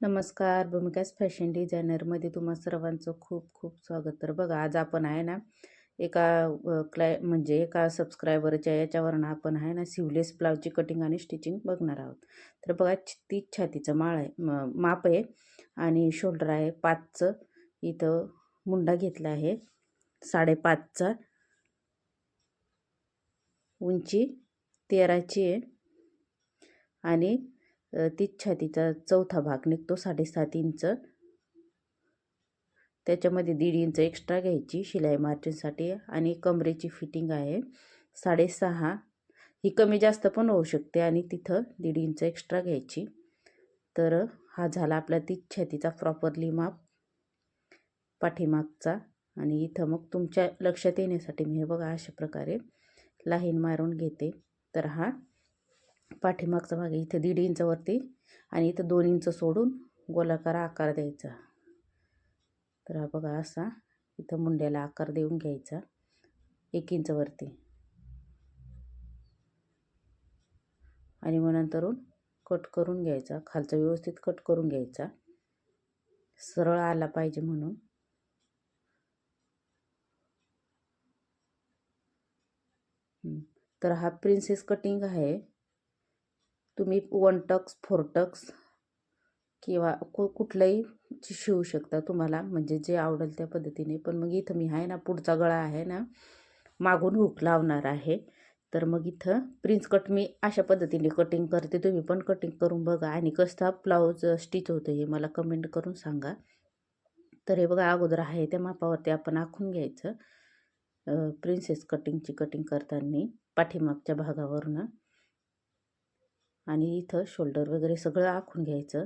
नमस्कार भूमिकाच फॅशन डिझायनरमध्ये तुम्हा सर्वांचं खूप खूप स्वागत. तर बघा आज आपण आहे ना एका क्लाय म्हणजे एका सबस्क्रायबरच्या याच्यावरनं आपण आहे ना सिवलेस ब्लाऊजची कटिंग आणि स्टिचिंग बघणार आहोत. तर बघा छ- छातीचं माळ आहे म- माप आहे आणि शोल्डर आहे पाचचं. इथं मुंडा घेतला आहे साडेपाचचा. उंची तेराची आहे आणि तीच छातीचा चौथा भाग निघतो साडेसात इंच. त्याच्यामध्ये दीड इंच एक्स्ट्रा घ्यायची शिलाई मार्जिनसाठी आणि कमरेची फिटिंग आहे साडेसहा. ही कमी जास्त पण होऊ शकते आणि तिथं दीड इंच एक्स्ट्रा घ्यायची. तर हा झाला आपला तीच छातीचा प्रॉपरली माप पाठीमागचा. आणि इथं मग तुमच्या लक्षात येण्यासाठी मी हे बघा अशा प्रकारे लाईन मारून घेते. तर हा पाठीमागचा भाग इथे इथं दीड इंचवरती आणि इथं दोन इंच सोडून गोलाकार आकार द्यायचा. तर हा बघा असा इथं मुंड्याला आकार देऊन घ्यायचा. एक इंचवरती आणि मग नंतरून कट करून घ्यायचा. खालचा व्यवस्थित कट करून घ्यायचा. सरळ आला पाहिजे म्हणून. तर हा प्रिन्सेस कटिंग आहे. तुम्ही वन टक्स फोर टक्स किंवा कु कुठलंही शिवू शकता तुम्हाला म्हणजे जे आवडेल त्या पद्धतीने. पण मग इथं मी आहे ना पुढचा गळा आहे ना मागून हुक लावणार आहे. तर मग इथं प्रिन्स कट मी अशा पद्धतीने कटिंग करते. तुम्ही पण कटिंग करून बघा. आणि कसा ब्लाऊज स्टिच होतं हे मला कमेंट करून सांगा. तर हे बघा अगोदर आहे त्या मापावरती आपण आखून घ्यायचं. प्रिन्सेस कटिंगची कटिंग करताना पाठीमागच्या भागावरनं आणि इथं शोल्डर वगैरे सगळं आखून घ्यायचं.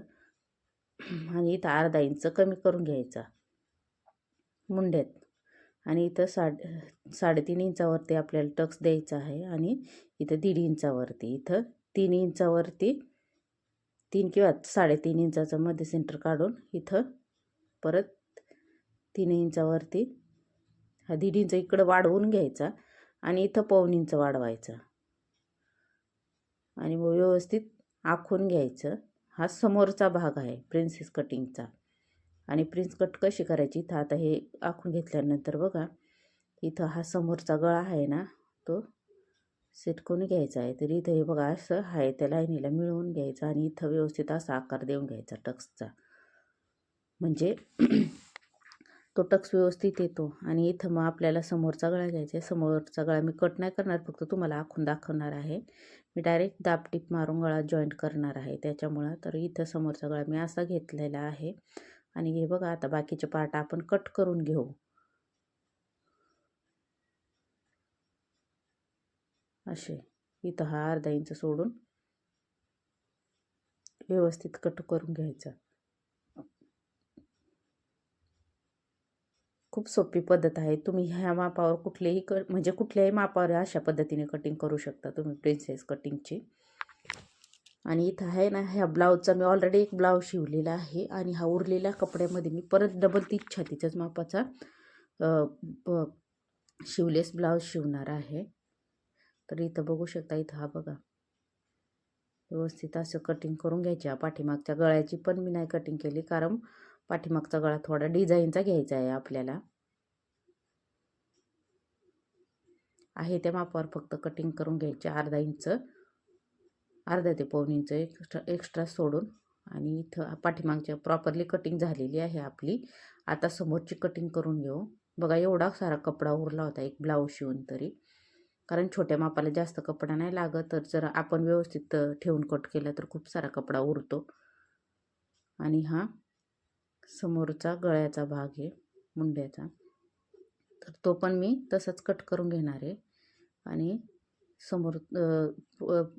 आणि इथं अर्धा इंच कमी करून घ्यायचा. मुंड्यात. आणि इथं साडे साडेतीन इंचावरती आपल्याला टक्स द्यायचा आहे आणि इथं दीड इंचावरती. इथं तीन इंचावरती तीन किंवा साडेतीन इंचाचं मध्ये सेंटर काढून इथं परत तीन इंचावरती हा दीड इंच इकडं वाढवून घ्यायचा आणि इथं पाऊन इंच वाढवायचा. आणि मग व्यवस्थित आखून घ्यायचं. हा समोरचा भाग आहे प्रिन्सेस कटिंगचा आणि प्रिन्स कट कशी करायची? इथं आता हे आखून घेतल्यानंतर बघा इथं हा समोरचा गळा आहे ना तो सिटकून घ्यायचा आहे. तर इथं हे बघा असं आहे त्या लाईनीला मिळवून घ्यायचं आणि इथं व्यवस्थित असा आकार देऊन घ्यायचा टक्सचा. म्हणजे तो टक्स व्यवस्थित येतो आणि इथं मग आपल्याला समोरचा गळा घ्यायचा आहे. समोरचा गळा मी कट नाही करणार फक्त तुम्हाला आखून दाखवणार आहे. मी डायरेक्ट दाबटीप मारून गळा जॉईंट करणार आहे. त्याच्यामुळं तर इथं समोरचा गळा मी असा घेतलेला आहे. आणि हे बघा आता बाकीचे पार्ट आपण कट करून घेऊ. असे. इथं हा अर्धा इंच सोडून व्यवस्थित कट करून घ्यायचा. खूप सोपी पद्धत आहे. तुम्ही ह्या मापावर कुठलेही क म्हणजे कुठल्याही मापावर अशा पद्धतीने कटिंग करू शकता तुम्ही प्रिन्सेस कटिंगची आणि इथं आहे ना ह्या ब्लाऊजचा मी ऑलरेडी एक ब्लाऊज शिवलेला आहे आणि हा उरलेल्या कपड्यामध्ये मी परत डबल ती छातीच्याच मापाचा शिवलेस ब्लाऊज शिवणार आहे. तर इथं बघू शकता इथं हा बघा. व्यवस्थित असं कटिंग करून घ्यायची. पाठीमागच्या गळ्याची पण मी नाही कटिंग केली कारण पाठीमागचा गळा थोडा डिझाईनचा घ्यायचा आहे आपल्याला. आहे त्या मापावर फक्त कटिंग करून घ्यायचे अर्धा इंच अर्धा ते पाऊन इंच एक्स्ट्रा एक्स्ट्रा सोडून. आणि इथं पाठीमागच्या प्रॉपरली कटिंग झालेली आहे आपली. आता समोरची कटिंग करून घेऊ. बघा एवढा सारा कपडा उरला होता एक ब्लाऊज शिवून तरी. कारण छोट्या मापाला जास्त कपडा नाही लागत तर जर आपण व्यवस्थित ठेवून कट केलं तर खूप सारा कपडा उरतो. आणि हा समोरचा गळ्याचा भाग आहे मुंड्याचा. तर तो पण मी तसंच कट करून घेणार आहे. आणि समोर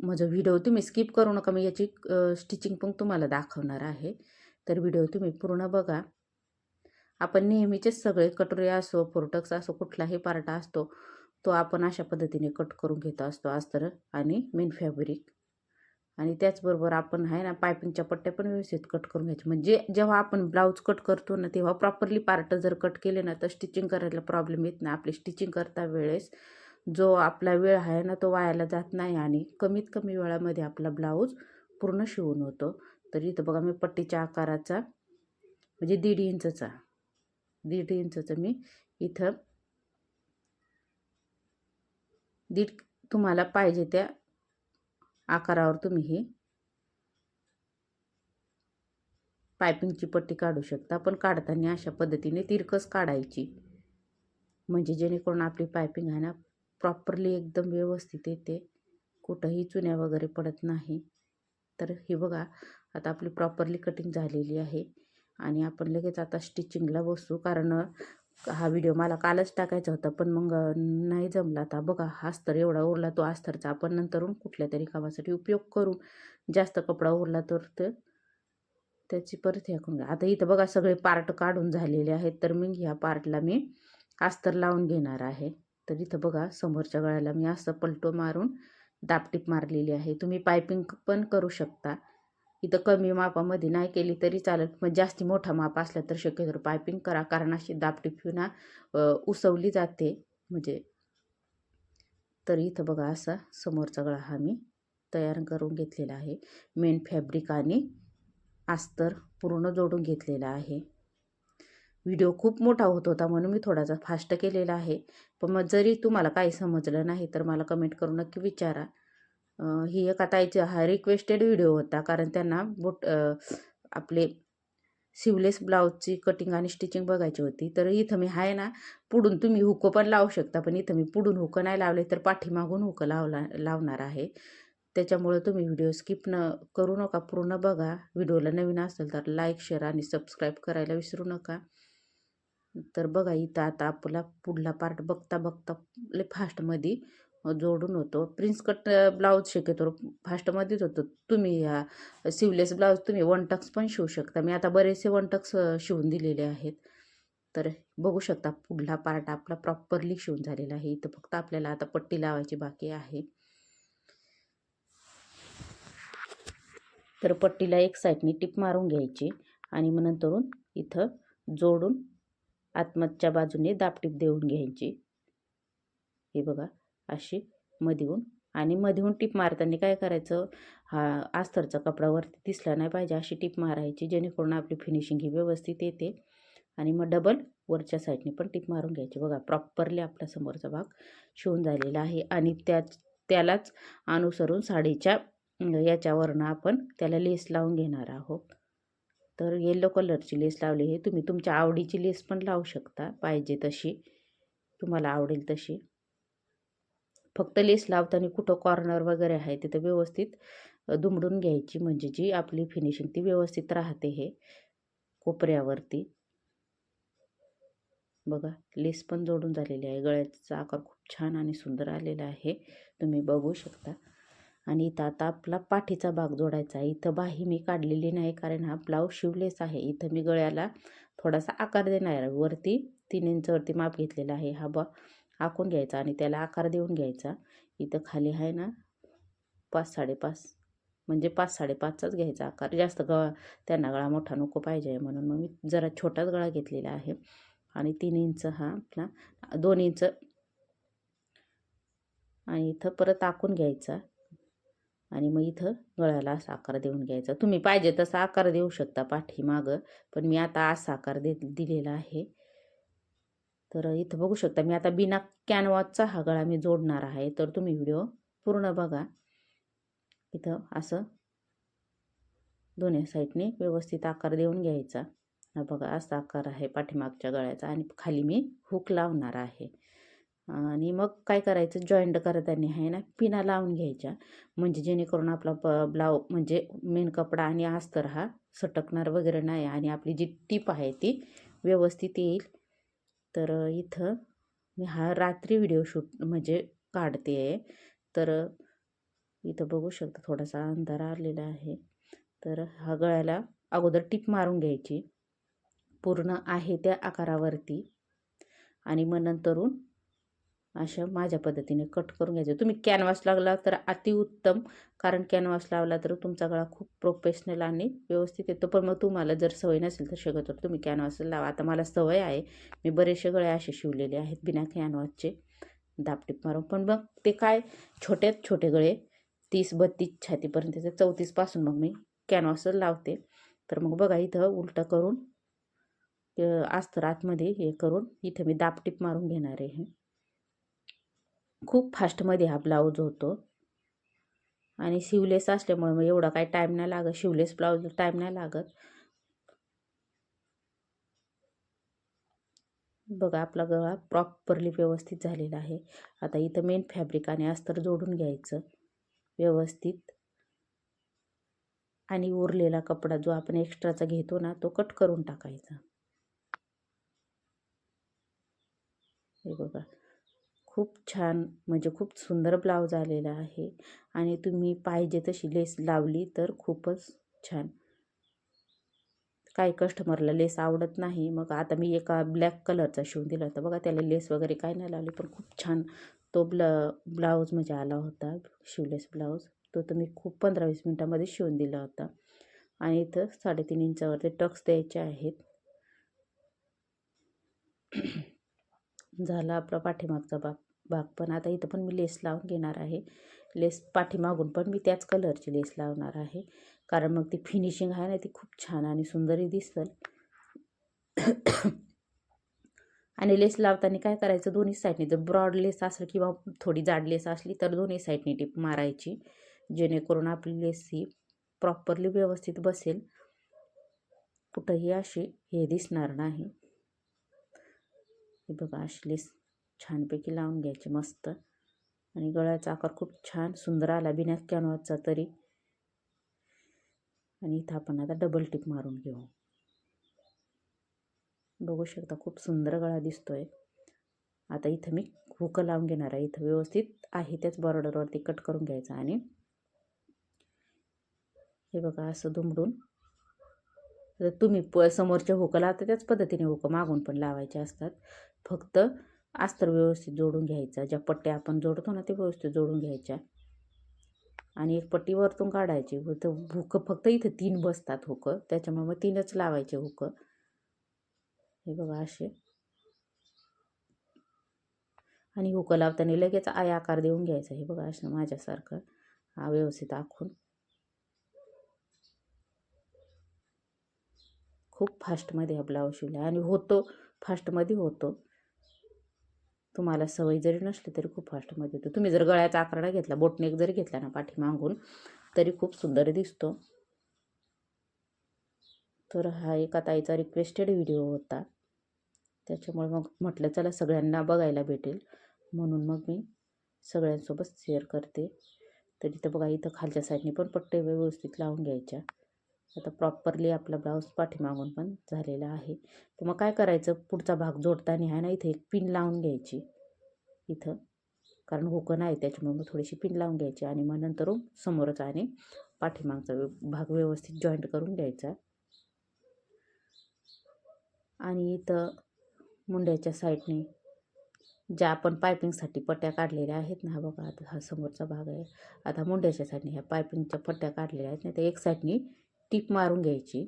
माझा व्हिडिओ तुम्ही स्किप करू नका मी याची स्टिचिंग पण तुम्हाला दाखवणार आहे. तर व्हिडिओ तुम्ही पूर्ण बघा. आपण नेहमीचेच सगळे कटोरे असो फोर्टक्स असो कुठलाही पार्टा असतो तो आपण अशा पद्धतीने कट करून घेत असतो अस्तर आणि मेन फॅब्रिक आणि त्याचबरोबर आपण आहे ना पायपिंगच्या पट्ट्या पण व्यवस्थित कट करून घ्यायच्या. म्हणजे जेव्हा आपण ब्लाऊज कट करतो ना तेव्हा प्रॉपरली पार्ट जर कट केले ना तर स्टिचिंग करायला प्रॉब्लेम येत नाही. आपली स्टिचिंग करता वेळेस जो आपला वेळ आहे ना तो वायाला जात नाही आणि कमीत कमी वेळामध्ये आपला ब्लाऊज पूर्ण शिवून होतो. तर इथं बघा मी पट्टीच्या आकाराचा म्हणजे दीड इंचचा दीड इंचचं मी इथं दीड तुम्हाला पाहिजे त्या आकारावर तुम्ही ही पायपिंगची पट्टी काढू शकता. पण काढताना अशा पद्धतीने तिरकस काढायची. म्हणजे जेणेकरून आपली पायपिंग आहे ना प्रॉपरली एकदम व्यवस्थित येते. कुठंही चुन्या वगैरे पडत नाही. तर हे बघा आता आपली प्रॉपरली कटिंग झालेली आहे. आणि आपण लगेच आता स्टिचिंगला बसू. कारण हा व्हिडिओ मला कालच टाकायचा होता पण मग नाही जमला. आता बघा अस्तर एवढा उरला तो अस्तरचा. आपण नंतरून कुठल्या तरी कामासाठी उपयोग करू. जास्त कपडा उरला तर ते त्याची परत हे करून घ्या. आता इथं बघा सगळे पार्ट काढून झालेले आहेत. तर मी ह्या पार्टला मी अस्तर लावून घेणार आहे. तर इथं बघा समोरच्या गळ्याला मी असं पलटो मारून दापटीप मारलेली आहे. तुम्ही पायपिंग पण करू शकता. इथं कमी मापामध्ये नाही केली तरी चालेल. पण जास्ती मोठा माप असला तर शक्यतो पायपिंग करा कारण अशी दापटी ना उसवली जाते. म्हणजे तर इथं बघा असा समोरचा गळा हा मी तयार करून घेतलेला आहे. मेन फॅब्रिक आणि अस्तर पूर्ण जोडून घेतलेला आहे. व्हिडिओ खूप मोठा होत होता म्हणून मी थोडासा फास्ट केलेला आहे. पण मग जरी तुम्हाला काही समजलं नाही तर मला कमेंट करून नक्की विचारा. ही एका ताईचा हा रिक्वेस्टेड व्हिडिओ होता. कारण त्यांना बोट आपले सिवलेस ब्लाऊजची कटिंग आणि स्टिचिंग बघायची होती. तर इथं मी आहे ना पुढून तुम्ही हुकं पण लावू शकता. पण इथं मी पुढून हुकं नाही लावले तर पाठीमागून हुकं लावला लावणार आहे. त्याच्यामुळे तुम्ही व्हिडिओ स्किप न करू नका पूर्ण बघा. व्हिडिओला नवीन असेल तर लाईक शेअर आणि सबस्क्राईब करायला विसरू नका. तर बघा इथं आता आपला पुढला पार्ट बघता बघता लय फास्टमध्ये जोडून होतो. प्रिन्स कट ब्लाऊज शिकतो. फास्टमध्येच होतो. तुम्ही ह्या सिवलेस ब्लाऊज तुम्ही वन टक्स पण शिवू शकता. मी आता बरेचसे वन टक्स शिवून दिलेले आहेत. तर बघू शकता पुढला पार्ट आपला प्रॉपरली शिवून झालेला आहे. इथं फक्त आपल्याला आता पट्टी लावायची बाकी आहे. तर पट्टीला एक साईडनी टिप मारून घ्यायची आणि मग नंतरून इथं जोडून आतमधच्या बाजूने दापटीप देऊन घ्यायची. हे बघा. अशी मधीहून. आणि मधीहून टीप मारताना काय करायचं? हा अस्तरचा कपडावरती दिसला नाही पाहिजे अशी टीप मारायची जेणेकरून आपली फिनिशिंग ही व्यवस्थित येते. आणि मग डबल वरच्या साईडने पण टीप मारून घ्यायची. बघा प्रॉपरली आपला समोरचा भाग शिवून झालेला आहे. आणि त्या त्यालाच अनुसरून साडीच्या याच्यावरनं आपण त्याला लेस लावून घेणार आहोत. तर येलो कलरची लेस लावली आहे. तुम्ही तुमच्या आवडीची लेस पण लावू शकता. पाहिजे तशी. तुम्हाला आवडेल तशी. फक्त लेस लावताना कुठं कॉर्नर वगैरे आहे तिथं व्यवस्थित दुमडून घ्यायची म्हणजे जी आपली फिनिशिंग ती व्यवस्थित राहते हे कोपऱ्यावरती. बघा लेस पण जोडून झालेली आहे. गळ्याचा आकार खूप छान आणि सुंदर आलेला आहे. तुम्ही बघू शकता. आणि इथं आता आपला पाठीचा भाग जोडायचा आहे. इथं बाही मी काढलेली नाही कारण हा ब्लाऊज शिवलेस आहे. इथं मी गळ्याला थोडासा आकार देणार वरती तीन इंचवरती माप घेतलेला आहे. हा बा आखून घ्यायचा आणि त्याला आकार देऊन घ्यायचा. इथं खाली आहे ना पाच साडेपाच. म्हणजे पाच साडेपाचचाच घ्यायचा आकार. जास्त गळा त्यांना गळा मोठा नको पाहिजे म्हणून मग मी जरा छोटाच गळा घेतलेला आहे. आणि तीन इंच हा आपला दोन इंच. आणि इथं परत आखून घ्यायचा. आणि मग इथं गळ्याला असा आकार देऊन घ्यायचा. तुम्ही पाहिजे तसा आकार देऊ शकता पाठीमागं. पण मी आता असा आकार दे दिलेला आहे. तर इथं बघू शकता मी आता बिना कॅनवासचा हा गळा मी जोडणार आहे. तर तुम्ही व्हिडिओ पूर्ण बघा. इथं असं दोन्ही साईडने व्यवस्थित आकार देऊन घ्यायचा. हा बघा असा आकार आहे पाठीमागच्या गळ्याचा आणि खाली मी हुक लावणार आहे. आणि मग काय करायचं? जॉईंट करताना आहे ना पिना लावून घ्यायच्या. म्हणजे जेणेकरून आपला ब ब्लाऊ म्हणजे मेन कपडा आणि अस्तर हा सटकणार वगैरे नाही आणि आपली जी टीप आहे ती व्यवस्थित येईल. तर इथं मी हा रात्री व्हिडिओ शूट म्हणजे काढते. आहे तर इथं बघू शकता थोडासा अंधार आलेला आहे. तर हा गळ्याला अगोदर टीप मारून घ्यायची. पूर्ण आहे त्या आकारावरती. आणि मग नंतरून अशा माझ्या पद्धतीने कट करून घ्यायचं. तुम्ही कॅनव्हास लागला तर अतिउत्तम कारण कॅनव्हास लावला तर तुमचा गळा खूप प्रोफेशनल आणि व्यवस्थित येतो. पण मग तुम्हाला जर सवय नसेल तर शक्यतो तुम्ही कॅनव्हास लावा. आता मला सवय आहे. मी बरेचसे गळे असे शिवलेले आहेत बिना कॅनव्हासचे दापटीप मारून. पण मग ते काय? छोट्यात छोटे गळे तीस बत्तीस छातीपर्यंत चौतीसपासून मग मी कॅनव्हास लावते. तर मग बघा इथं उलटं करून अस्तर आतमध्ये हे करून इथं मी दापटीप मारून घेणार आहे. खूप फास्टमध्ये हा ब्लाऊज होतो. आणि शिवलेस असल्यामुळे मग एवढा काही टाईम नाही लागत. शिवलेस ब्लाऊज टाईम नाही लागत. बघा आपला गळा प्रॉपरली व्यवस्थित झालेला आहे. आता इथं मेन फॅब्रिक आणि अस्तर जोडून घ्यायचं. व्यवस्थित. आणि उरलेला कपडा जो आपण एक्स्ट्राचा घेतो ना तो कट करून टाकायचा. हे बघा. खूप छान म्हणजे खूप सुंदर ब्लाऊज आलेला आहे आणि तुम्ही पाहिजे तशी लेस लावली तर खूपच छान. काही कस्टमरला लेस आवडत नाही मग आता मी एका ब्लॅक कलरचा शिवून दिला होता. बघा त्याला लेस वगैरे काय नाही लावली पण खूप छान तो ब्ल ब्लाऊज म्हणजे आला होता शिवलेस ब्लाऊज. तो तर मी खूप पंधरा वीस मिनटामध्ये शिवून दिला होता. आणि इथं साडेतीन इंचावरती टक्स द्यायचे आहेत. झाला आपला पाठीमागचा भाग. भाग पण आता इथं पण मी लेस लावून घेणार आहे. लेस पाठीमागून पण मी त्याच कलरची लेस लावणार आहे. कारण मग ती फिनिशिंग आहे ना ती खूप छान आणि सुंदरही दिसल. आणि लेस लावताना काय करायचं दोन्ही साईडने जर ब्रॉड लेस असेल किंवा थोडी जाड लेस असली तर दोन्ही साईडने टिप मारायची. जेणेकरून आपली लेस ही प्रॉपरली व्यवस्थित बसेल. कुठंही अशी हे दिसणार नाही. बघा अशी लेस छानपैकी लावून घ्यायची मस्त. आणि गळ्याचा आकार खूप छान सुंदर आला. बिना कॅनवाचा तरी. आणि इथं आपण आता डबल टिप मारून घेऊ. बघू शकता खूप सुंदर गळा दिसतोय. आता इथं मी हुक लावून घेणार आहे. इथं व्यवस्थित आहे त्याच बॉर्डरवरती कट करून घ्यायचं आणि हे बघा असं दुमडून. तुम्ही प समोरच्या हुकं लावता त्याच पद्धतीने हुकं मागून पण लावायचे असतात. फक्त अस्तर व्यवस्थित जोडून घ्यायचा. ज्या पट्ट्या आपण जोडतो ना ते व्यवस्थित जोडून घ्यायच्या. आणि एक पट्टी वरतून काढायची. तर हुकं फक्त इथे तीन बसतात हुकं. त्याच्यामुळे मग तीनच लावायचे हुकं. हे बघा असे. आणि हुकं लावताना लगेच आय आकार देऊन घ्यायचा. हे बघा असं माझ्यासारखं. हा व्यवस्थित आखून. खूप फास्टमध्ये हा ब्लाऊज शिवला. आणि होतो फास्टमध्ये होतो. तुम्हाला सवय जरी नसली तरी खूप फास्टमध्ये येतो तुम्ही जर गळ्याचा आकडा घेतला बोटनेक जरी घेतला ना पाठीमागून तरी खूप सुंदर दिसतो. तर हा एका ताईचा रिक्वेस्टेड व्हिडिओ होता. त्याच्यामुळे मग म्हटलं चला सगळ्यांना बघायला भेटेल. म्हणून मग मी सगळ्यांसोबत शेअर करते. तर इथं बघा इथं खालच्या साईडने पण पट्टे व्यवस्थित लावून घ्यायच्या. आता प्रॉपरली आपला ब्लाऊज पाठीमागून पण झालेला आहे. तर मग काय करायचं? पुढचा भाग जोडताना आहे ना इथे एक पिन लावून घ्यायची. इथं. कारण हुकं आहे त्याच्यामुळे मग थोडीशी पिन लावून घ्यायची आणि मग नंतर समोरचा आणि पाठीमागचा भाग व्यवस्थित जॉईंट करून घ्यायचा. आणि इथं मुंड्याच्या साईडने ज्या आपण पायपिंगसाठी पट्ट्या काढलेल्या आहेत ना हा बघा आता हा समोरचा भाग आहे. आता मुंड्याच्या साईडने ह्या पायपिंगच्या पट्ट्या काढलेल्या आहेत. ना त्या एक साईडनी टीप मारून घ्यायची.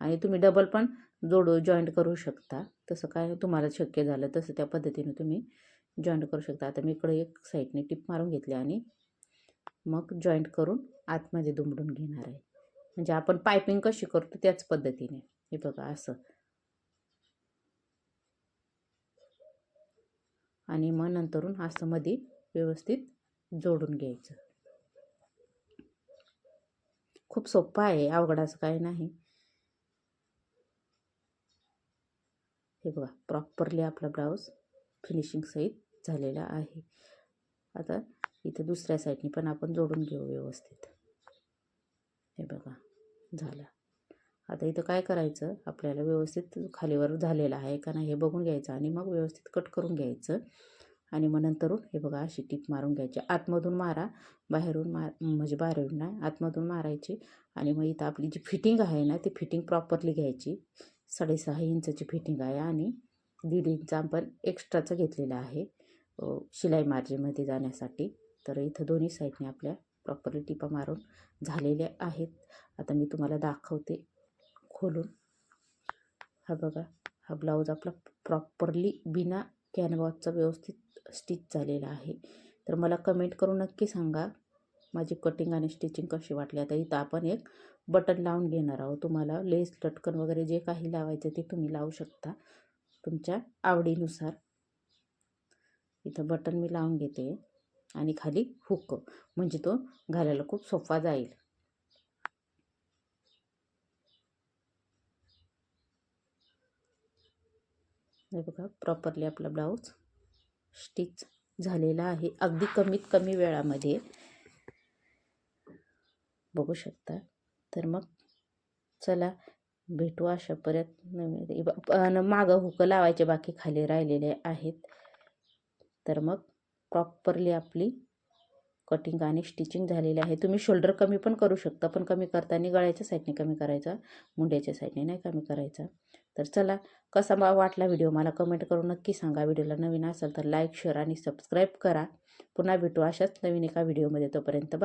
आणि तुम्ही डबल पण जोडू जॉईंट करू शकता. तसं काय तुम्हाला शक्य झालं तसं त्या पद्धतीने तुम्ही जॉईंट करू शकता. आता मी इकडे एक साईडने टीप मारून घेतली आणि मग जॉईंट करून आतमध्ये दुमडून घेणार आहे. म्हणजे आपण पायपिंग कशी करतो त्याच पद्धतीने. हे बघा असं. आणि मग नंतरून असं मध्ये व्यवस्थित जोडून घ्यायचं. खूप सोपं आहे अवघड असं काही नाही. हे बघा प्रॉपरली आपला ब्लाऊज फिनिशिंग सहित झालेला आहे. आता इथं दुसऱ्या साईडने पण आपण जोडून घेऊ व्यवस्थित. हे बघा झालं. आता इथं काय करायचं? आपल्याला व्यवस्थित खालीवर झालेलं आहे का नाही हे बघून घ्यायचं आणि मग व्यवस्थित कट करून घ्यायचं. आणि मग नंतरून हे बघा अशी टीप मारून घ्यायची. आतमधून मारा बाहेरून मार म्हणजे बाहेरून नाही आतमधून मारायची. आणि मग इथं आपली जी फिटिंग आहे ना ती फिटिंग प्रॉपरली घ्यायची. साडेसहा इंचची फिटिंग आहे आणि दीड इंच आपण एक्स्ट्राचं घेतलेलं आहे शिलाई मार्जिनमध्ये जाण्यासाठी. तर इथं दोन्ही साईडने आपल्या प्रॉपरली टिपा मारून झालेल्या आहेत. आता मी तुम्हाला दाखवते खोलून. हा बघा हा ब्लाऊज आपला प्रॉपरली बिना कॅनव्हासचा व्यवस्थित स्टिच झालेला आहे. तर मला कमेंट करून नक्की सांगा माझी कटिंग आणि स्टिचिंग कशी वाटली? आता इथं आपण एक बटन लावून घेणार आहोत. तुम्हाला लेस लटकन वगैरे जे काही लावायचं ते तुम्ही लावू शकता तुमच्या आवडीनुसार. इथं बटन मी लावून घेते आणि खाली हुक म्हणजे तो घालायला खूप सोपा जाईल हे बघा प्रॉपरली आपला ब्लाऊज स्टिच झालेला आहे. अगदी कमीत कमी वेळामध्ये. बघू शकता. तर मग चला भेटू अशा परत नवीन मागं हुकं लावायचे बाकी खाली राहिलेले आहेत. तर मग प्रॉपरली आपली कटिंग आणि स्टिचिंग झालेली आहे. तुम्ही शोल्डर कमी पण करू शकता पण कमी करताना गळ्याच्या साईडने कमी करायचा मुंड्याच्या साईडने नाही कमी करायचा. तर चला कसा बा वाटला व्हिडिओ मला कमेंट करून नक्की सांगा. व्हिडिओला नवीन असेल तर लाईक शेअर आणि सबस्क्राईब करा. पुन्हा भेटू अशाच नवीन एका व्हिडिओमध्ये तोपर्यंत.